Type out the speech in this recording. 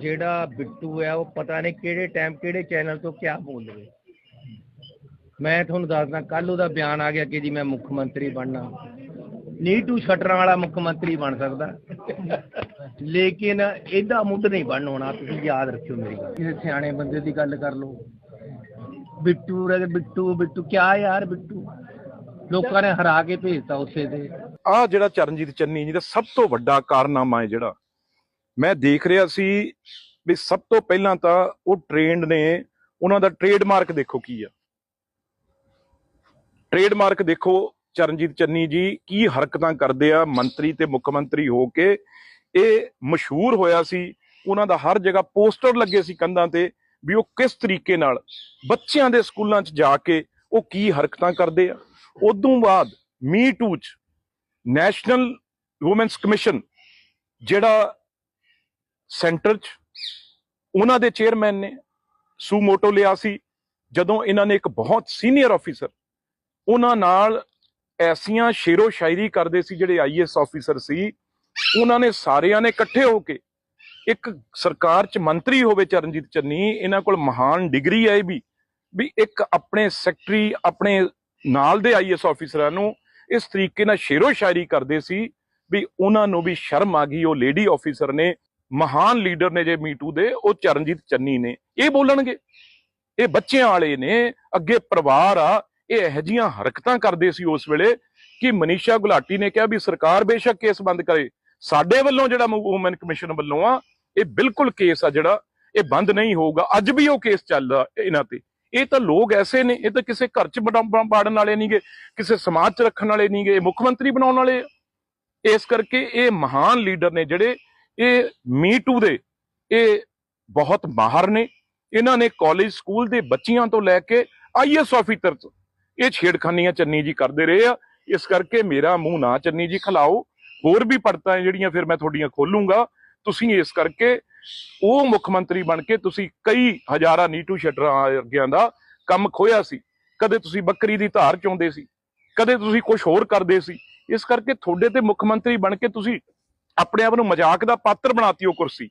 ਜਿਹੜਾ ਬਿੱਟੂ ਹੈ, ਉਹ ਪਤਾ ਨਹੀਂ ਕਿਹੜੇ ਟਾਈਮ ਕਿਹੜੇ ਚੈਨਲ ਤੋਂ ਕਿਆ ਬੋਲ ਲਵੇ ਮੈਂ ਤੁਹਾਨੂੰ ਦੱਸਦਾ ਕੱਲ ਉਹਦਾ ਬਿਆਨ ਆ ਗਿਆ ਕਿ ਜੀ ਮੈਂ ਮੁੱਖ ਮੰਤਰੀ ਬਣਨਾ। ਨੀਟੂ ਸ਼ਟਰਾਂ ਵਾਲਾ ਮੁੱਖ ਮੰਤਰੀ ਬਣ ਸਕਦਾ। ਲੇਕਿਨ ਇਹਦਾ ਮੁੱਢ ਨਹੀਂ ਬਣ ਹੋਣਾ, ਤੁਸੀਂ ਯਾਦ ਰੱਖਿਓ ਮੇਰੀ ਗੱਲ। ਕਿਸੇ ਸਿਆਣੇ ਬੰਦੇ ਦੀ ਗੱਲ ਕਰ ਲਓ। ਬਿੱਟੂ ਰੇ ਬਿੱਟੂ ਬਿੱਟੂ, ਕਿਆ ਯਾਰ ਬਿੱਟੂ? ਲੋਕਾਂ ਨੇ ਹਰਾ ਕੇ ਭੇਜਤਾ ਉਸੇ ਤੇ। ਆ ਜਿਹੜਾ ਚਰਨਜੀਤ ਚੰਨੀ ਜੀ ਦਾ ਸਭ ਤੋਂ ਵੱਡਾ ਕਾਰਨਾਮਾ ਹੈ ਜਿਹੜਾ ਮੈਂ ਦੇਖ ਰਿਹਾ ਸੀ ਵੀ ਸਭ ਤੋਂ ਪਹਿਲਾਂ ਤਾਂ ਉਹ ਟ੍ਰੇਨਡ ਨੇ ਉਹਨਾਂ ਦਾ ਟ੍ਰੇਡਮਾਰਕ ਦੇਖੋ ਕੀ ਆ। ਟ੍ਰੇਡਮਾਰਕ ਦੇਖੋ ਚਰਨਜੀਤ ਚੰਨੀ ਜੀ ਕੀ ਹਰਕਤਾਂ ਕਰਦੇ ਆ, ਮੰਤਰੀ ਤੇ ਮੁੱਖ ਮੰਤਰੀ ਹੋ ਕੇ। ਇਹ ਮਸ਼ਹੂਰ ਹੋਇਆ ਸੀ, ਉਹਨਾਂ ਦਾ ਹਰ ਜਗ੍ਹਾ ਪੋਸਟਰ ਲੱਗੇ ਸੀ ਕੰਧਾਂ ਤੇ ਵੀ ਉਹ ਕਿਸ ਤਰੀਕੇ ਨਾਲ ਬੱਚਿਆਂ ਦੇ ਸਕੂਲਾਂ 'ਚ ਜਾ ਕੇ ਉਹ ਕੀ ਹਰਕਤਾਂ ਕਰਦੇ ਆ। ਉਦੋਂ ਬਾਅਦ ਮੀ ਟੂ 'ਚ ਨੈਸ਼ਨਲ ਔਮਨਸ ਕਮਿਸ਼ਨ ਜਿਹੜਾ ਸੈਂਟਰ 'ਚ। ਉਹਨਾਂ ਦੇ ਚੇਅਰਮੈਨ ਨੇ ਸੂਮੋਟੋ ਲਿਆ ਸੀ। ਜਦੋਂ ਇਹਨਾਂ ਨੇ ਇੱਕ ਬਹੁਤ ਸੀਨੀਅਰ ਆਫੀਸਰ ਉਹਨਾਂ ਨਾਲ ਐਸੀਆਂ ਸ਼ੇਰੋ ਸ਼ਾਇਰੀ ਕਰਦੇ ਸੀ, ਜਿਹੜੇ ਆਈਐਸ ਆਫੀਸਰ ਸੀ, ਉਹਨਾਂ ਨੇ ਸਾਰਿਆਂ ਨੇ ਇਕੱਠੇ ਹੋ ਕੇ ਇੱਕ ਸਰਕਾਰ 'ਚ ਮੰਤਰੀ ਹੋਵੇ ਚਰਨਜੀਤ ਚੰਨੀ, ਇਹਨਾਂ ਕੋਲ ਮਹਾਨ ਡਿਗਰੀ ਹੈ ਇਹ ਵੀ ਵੀ ਇੱਕ ਆਪਣੇ ਸੈਕਟਰੀ, ਆਪਣੇ ਨਾਲ ਦੇ ਆਈਐਸ ਆਫੀਸਰਾਂ ਨੂੰ ਇਸ ਤਰੀਕੇ ਨਾਲ ਸ਼ੇਰੋ ਸ਼ਾਇਰੀ ਕਰਦੇ ਸੀ, ਵੀ ਉਹਨਾਂ ਨੂੰ ਵੀ ਸ਼ਰਮ ਆ ਗਈ, ਉਹ ਲੇਡੀ ਆਫੀਸਰ ਨੇ ਮਹਾਨ ਲੀਡਰ ਨੇ ਜੇ ਮੀਟੂ ਦੇ, ਉਹ ਚਰਨਜੀਤ ਚੰਨੀ ਨੇ। ਇਹ ਬੋਲਣਗੇ। ਇਹ ਬੱਚਿਆਂ ਵਾਲੇ ਨੇ, ਅੱਗੇ ਪਰਿਵਾਰ ਆ, ਇਹ ਇਹੋ ਜਿਹੀਆਂ ਹਰਕਤਾਂ ਕਰਦੇ ਸੀ ਉਸ ਵੇਲੇ ਕਿ ਮਨੀਸ਼ਾ ਗੁਲਾਟੀ ਨੇ ਕਿਹਾ ਵੀ ਸਰਕਾਰ ਬੇਸ਼ੱਕ ਕੇਸ ਬੰਦ ਕਰੇ। ਸਾਡੇ ਵੱਲੋਂ ਜਿਹੜਾ ਵੂਮਨ ਕਮਿਸ਼ਨ ਵੱਲੋਂ ਆ, ਇਹ ਬਿਲਕੁਲ ਕੇਸ ਆ ਜਿਹੜਾ, ਇਹ ਬੰਦ ਨਹੀਂ ਹੋਊਗਾ। ਅੱਜ ਵੀ ਉਹ ਕੇਸ ਚੱਲਦਾ ਇਹਨਾਂ ਤੇ। ਇਹ ਤਾਂ ਲੋਕ ਐਸੇ ਨੇ, ਇਹ ਤਾਂ ਕਿਸੇ ਘਰ 'ਚ ਬਾੜਨ ਵਾਲੇ ਨਹੀਂਗੇ ਕਿਸੇ ਸਮਾਜ 'ਚ ਰੱਖਣ ਵਾਲੇ ਨਹੀਂਗੇ ਇਹ ਮੁੱਖ ਮੰਤਰੀ ਬਣਾਉਣ ਵਾਲੇ ਆ। ਇਸ ਕਰਕੇ ਇਹ ਮਹਾਨ ਲੀਡਰ ਨੇ ਜਿਹੜੇ ਇਹ ਮੀ ਟੂ ਦੇ ਇਹ ਬਹੁਤ ਮਾਹਰ ਨੇ। ਇਹਨਾਂ ਨੇ ਕਾਲਜ ਸਕੂਲ ਦੇ ਬੱਚਿਆਂ ਤੋਂ ਲੈ ਕੇ ਆਈਐਸ ਆਫੀਸਰ ਤੱਕ ਇਹ ਛੇੜਖਾਨੀਆਂ ਚੰਨੀ ਜੀ ਕਰਦੇ ਰਹੇ ਆ। ਇਸ ਕਰਕੇ ਮੇਰਾ ਮੂੰਹ ਨਾ ਚੰਨੀ ਜੀ ਖਲਾਓ। ਹੋਰ ਵੀ ਪੜਤਾਂ ਜਿਹੜੀਆਂ ਫਿਰ ਮੈਂ ਤੁਹਾਡੀਆਂ ਖੋਲੂੰਗਾ। ਤੁਸੀਂ ਇਸ ਕਰਕੇ ਉਹ ਮੁੱਖ ਮੰਤਰੀ ਬਣ ਕੇ ਤੁਸੀਂ ਕਈ ਹਜ਼ਾਰਾਂ ਨੀਟੂ ਸ਼ਟਰਾਂ ਵਰਗਿਆਂ ਦਾ ਕੰਮ ਖੋਇਆ ਸੀ। ਕਦੇ ਤੁਸੀਂ ਬੱਕਰੀ ਦੀ ਧਾਰ ਚੋਂਦੇ ਸੀ। ਕਦੇ ਤੁਸੀਂ ਕੁਝ ਹੋਰ ਕਰਦੇ ਸੀ। ਇਸ ਕਰਕੇ ਤੁਹਾਡੇ ਤੇ ਮੁੱਖ ਮੰਤਰੀ ਬਣ ਕੇ ਤੁਸੀਂ ਆਪਣੇ ਆਪ ਨੂੰ ਮਜ਼ਾਕ ਦਾ ਪਾਤਰ ਬਣਾਤੀ ਉਹ ਕੁਰਸੀ।